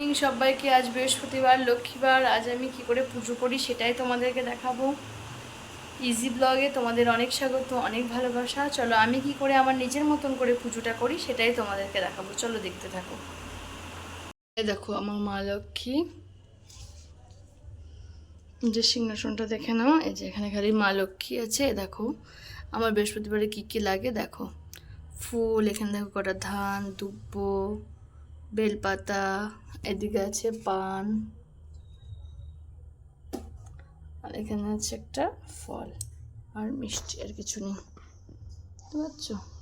সবাইকে আজ বৃহস্পতিবার, লক্ষ্মীবার। আজ আমি কি করে পুজো করি সেটাই তোমাদেরকে দেখাবো। ইজি ব্লগে তোমাদের অনেক স্বাগত, অনেক ভালোবাসা। চলো আমি কি করে আমার নিজের মতন করে পুজোটা করি সেটাই তোমাদেরকে দেখাবো। চলো দেখতে থাকো। দেখো আমার মা লক্ষ্মী। যে সিংহাসনটা দেখে নাও, এই যে এখানে খালি মা লক্ষ্মী আছে দেখো। আমার বৃহস্পতিবারে কি কি লাগে দেখো। ফুল, এখানে দেখো কটা ধান, দুব্বো বেলপাতা, এদিকে আছে পান, আর এখানে আছে একটা ফল, আর মিষ্টি আর কিছু নেই। বুঝতে পারছ?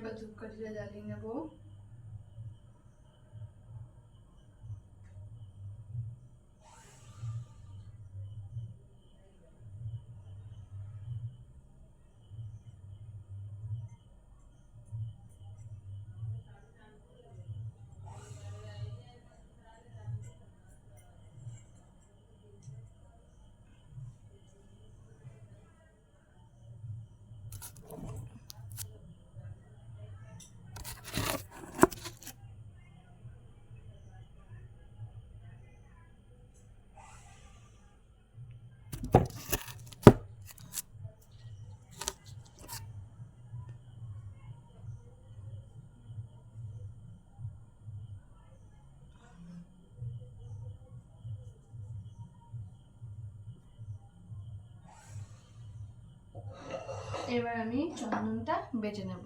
এবার ধূপকাঠিটা জ্বালিয়ে নেব। এবার আমি চন্দনটা বেটে নেব।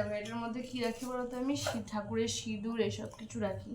দেখো এটার মধ্যে কি রাখি বলতো? আমি ঠাকুরের সিঁদুর এসব কিছু রাখি।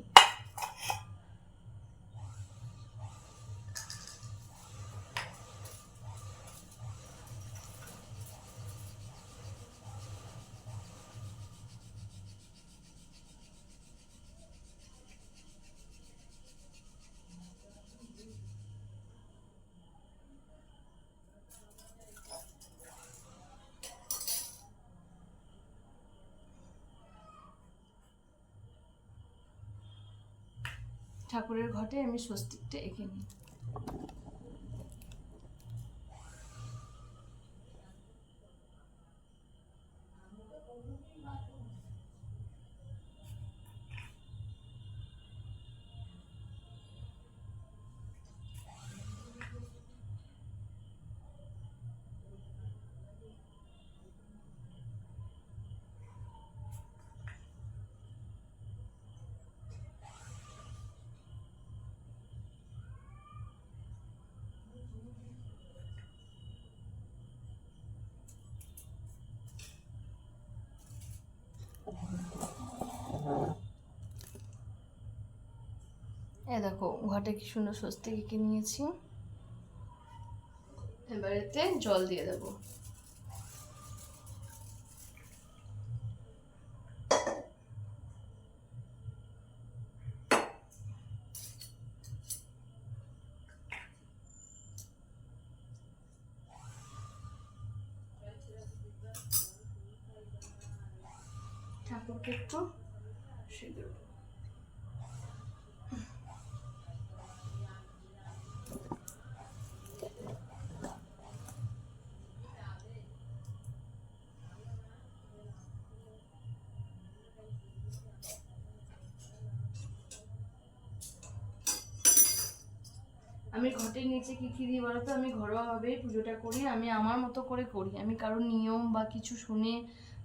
ঠাকুরের ঘটে আমি স্বস্তিকটা এঁকে নিই। এ দেখো ঘটে কি সুন্দর স্বস্তি এঁকে নিয়েছি। এবার এতে জল দিয়ে দেবো। একটু সিঁদুর আমি ঘটের নিচে কি কি দিই বলতো আমি ঘরোয়াভাবে পুজোটা করি, আমি আমার মতো করে করি। আমি কারোর নিয়ম বা কিছু শুনে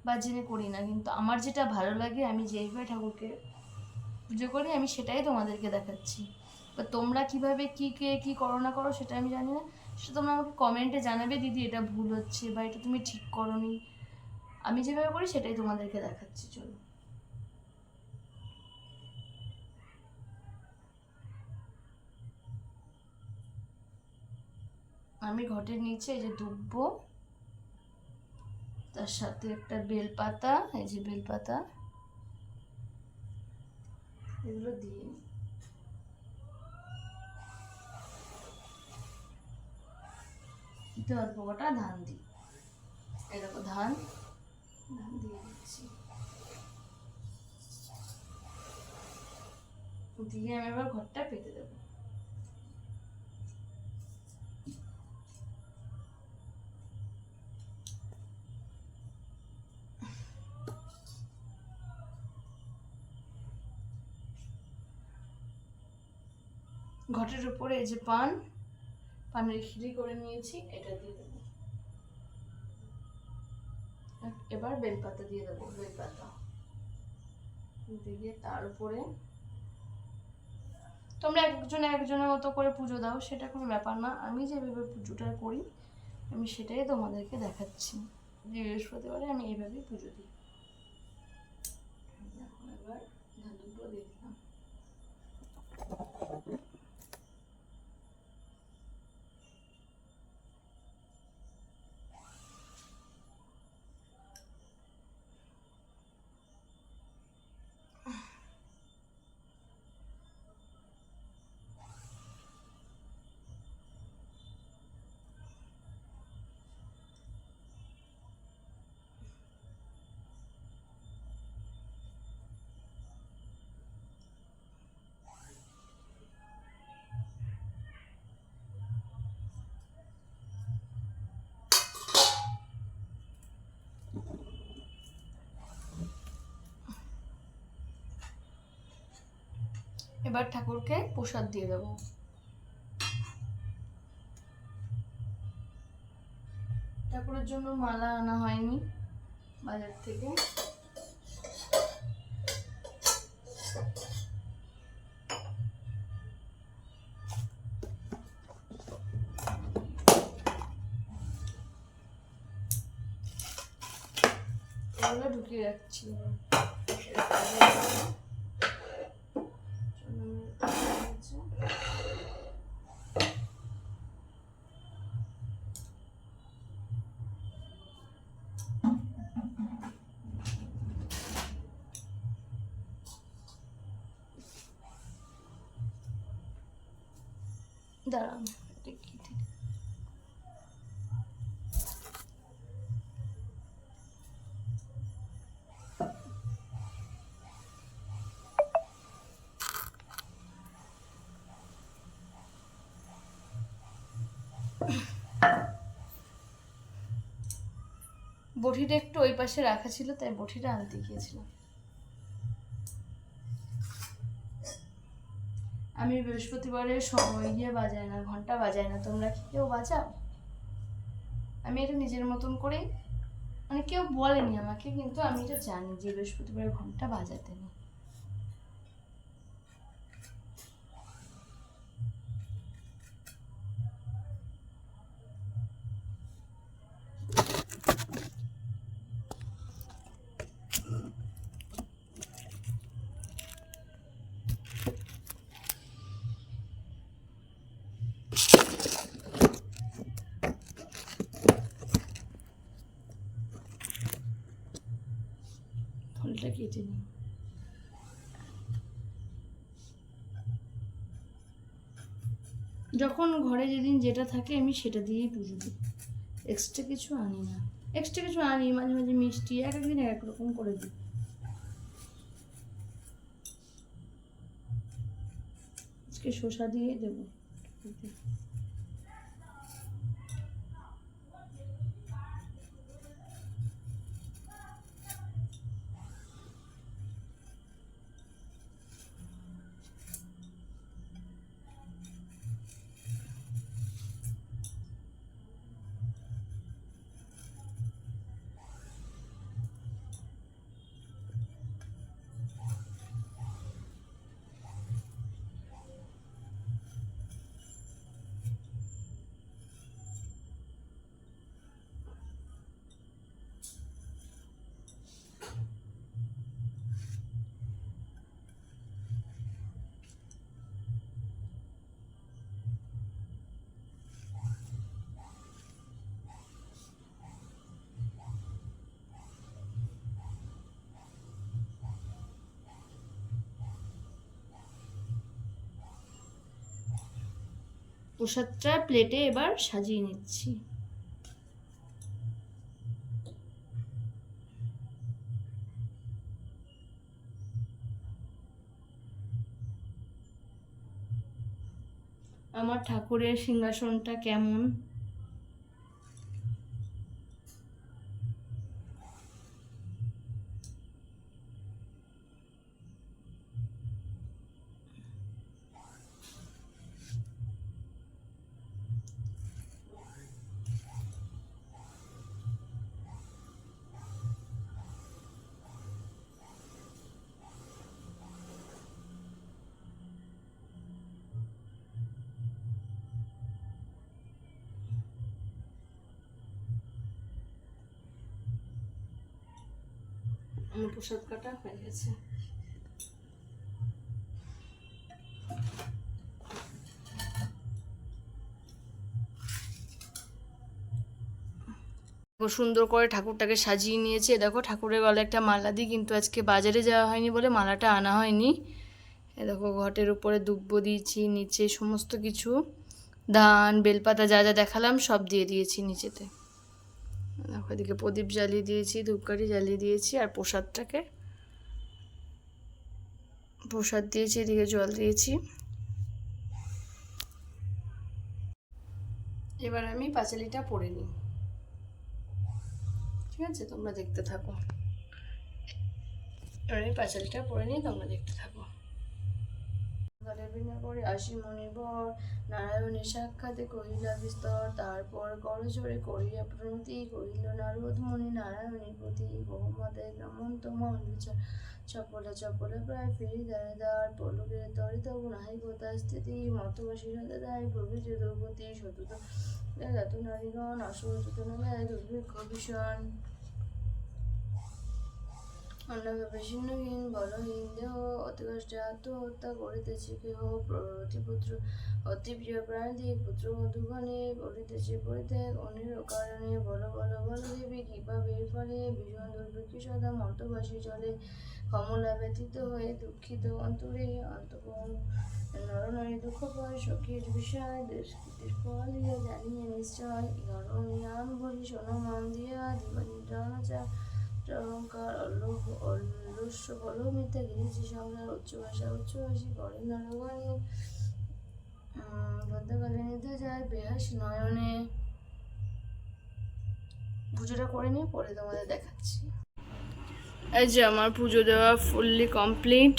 বা জেনে করি না, কিন্তু আমার যেটা ভালো লাগে আমি যেইভাবে ঠাকুরকে পুজো করি, আমি সেটাই তোমাদেরকে দেখাচ্ছি। বা তোমরা কীভাবে কী, কে, কী করো না করো সেটা আমি জানি না। সেটা তোমরা আমাকে কমেন্টে জানাবে, দিদি এটা ভুল হচ্ছে বা এটা তুমি ঠিক করনি। আমি যেভাবে করি সেটাই তোমাদেরকে দেখাচ্ছি, চলো। আমি ঘটের নিচে এই যে দুব্বো তার সাথে একটা বেলপাতা, এই যে বেলপাতা। এগুলো দিয়ে। অল্প কটা? ধান দিই দেখো, ধান। ধান দিয়ে দিচ্ছি। দিয়ে আমি এবার ঘরটা পেতে দেবো। ঘটের উপরে এই যে পান, পানের খিলি করে নিয়েছি, এটা দিয়ে দেবো। এবার বেলপাতা দিয়ে দেবো, বেলপাতা। দিয়ে তার উপরে তোমরা একজন একজনের মতো করে পুজো দাও, সেটা কোনো ব্যাপার না। আমি যেভাবে পুজোটা করি, আমি সেটাই তোমাদেরকে দেখাচ্ছি। বৃহস্পতিবারে আমি এইভাবেই পুজো দিই। এবার ধান এবার ঠাকুরকে প্রসাদ দিয়ে দেবো। ঠাকুরের জন্য মালা আনা হয়নি বাজার থেকে। ঢুকিয়ে রাখছি। বটিটা একটু ওই পাশে রাখা ছিল, তাই বটিটা আনতে গিয়েছিলাম। আমি বৃহস্পতিবারে সময় গিয়ে বাজাই না, ঘণ্টা বাজাই না। তোমরা কি কেউ বাজাও? আমি এটা নিজের মতন করেই মানে কেউ বলেনি আমাকে, কিন্তু আমি এটা জানি যে বৃহস্পতিবারে ঘণ্টা বাজাতে নেই। কেটে যখন ঘরে যেদিন যেটা থাকে আমি সেটা দিয়েই পুজো দিই। এক্সট্রা কিছু আনি না। এক্সট্রা কিছু আনি, মাঝে মাঝে মিষ্টি, এক একদিন এক এক রকম করে দিই। আজকে শসা দিয়ে দেবো। প্রসাদটা প্লেটে এবার সাজিয়ে নিচ্ছি। আমার ঠাকুরের সিংহাসনটা কেমন? আমার প্রসাদ কাটা হয়ে গেছে। সুন্দর করে ঠাকুরটাকে সাজিয়ে নিয়েছে। দেখো, ঠাকুরের গলায় একটা মালা দিই কিন্তু আজকে বাজারে যাওয়া হয়নি বলে মালাটা আনা হয়নি। এ দেখো, ঘটের উপরে দুব্ব দিয়েছি, নিচে সমস্ত কিছু। ধান, বেলপাতা যা যা দেখালাম সব দিয়ে দিয়েছি নিচেতে। এদিকে প্রদীপ জ্বালিয়ে দিয়েছি, ধূপকাঠি জ্বালিয়ে দিয়েছি, আর প্রসাদটাকে প্রসাদ দিয়েছি, এদিকে জল দিয়েছি। এবার আমি পাঁচালিটা পরে নিই। ঠিক আছে? তোমরা দেখতে থাকো। এবার আমি পাঁচালিটা পরে নিই, তোমরা দেখতে থাকো। গলে বিনা করে আসি মণিবর, নারায়ণের সাক্ষাতে কহিলা বিস্তর, তারপর করজোরে করিয়া প্রণতি, কহিল নারদ মুনি নারায়ণের প্রতি বহুমতে গ্রামন্ত মন বিচার। চপলে চপলে প্রায় ফিরি দাঁড়ে দাঁড় পলকের তরিত নাহি গোতা স্থিতি, মতবাসী হতে দেয় প্রভৃত দুর্গতি শতুত এত নারীগণ, আসল চেতনা দেয় দুর্ভিক্ষ ভীষণ। অন্নভাবে ছিন্নহীন বলহীন, দেহ অতি কষ্টে আত্মহত্যা করিতেছে কেহ প্রতিপুত্র অতি প্রিয় প্রাণী, পুত্র মধুগণে করিতেছে পরিত্যাগ অনির কারণে, বল বল বল দেবী কীভাবে ফলে, ভীষণ দুর্ভিক্ষী সদা মর্তবাসী চলে, কমলা ব্যতীত হয়ে দুঃখিত অন্তরে অন্তকোণ নরনারী দুঃখ পায়, সখীর বিষয় জানিয়ে নিশ্চয় ইহর নিয়াম বলি শোনো মন দিয়া দিবানিদ্রা চা অহংকার অল্লভ অল্লস্য বল, মিথ্যা গিয়েছি সংসার, উচ্চ ভাষা, উচ্চ ভাষী করে নরগণে বদ্ধকালে নিতে যায়, বেহাস নয়নে। পুজোটা করে নিয়ে পরে তোমাদের দেখাচ্ছি। এই যে আমার পুজো দেওয়া ফুললি কমপ্লিট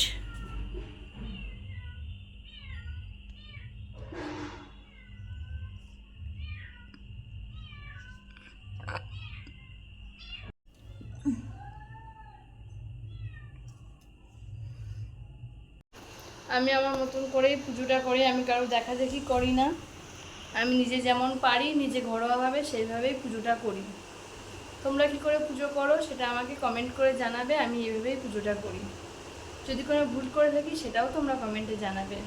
আমি আমার মতন করেই পুজোটা করি, আমি কারও দেখা দেখি করি না। আমি নিজে যেমন পারি, নিজে ঘরোয়াভাবে সেইভাবেই পুজোটা করি। তোমরা কি করে পুজো করো সেটা আমাকে কমেন্ট করে জানাবে, আমি এভাবেই পুজোটা করি। যদি কোনো ভুল করে থাকি সেটাও তোমরা কমেন্টে জানাবে।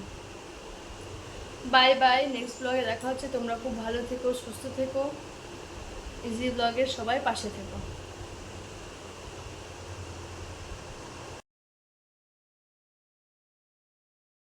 বাই বাই নেক্সট ব্লগে দেখা হচ্ছে। তোমরা খুব ভালো থেকো, সুস্থ থেকো। ইজি ব্লগের সবাই পাশে থেকো।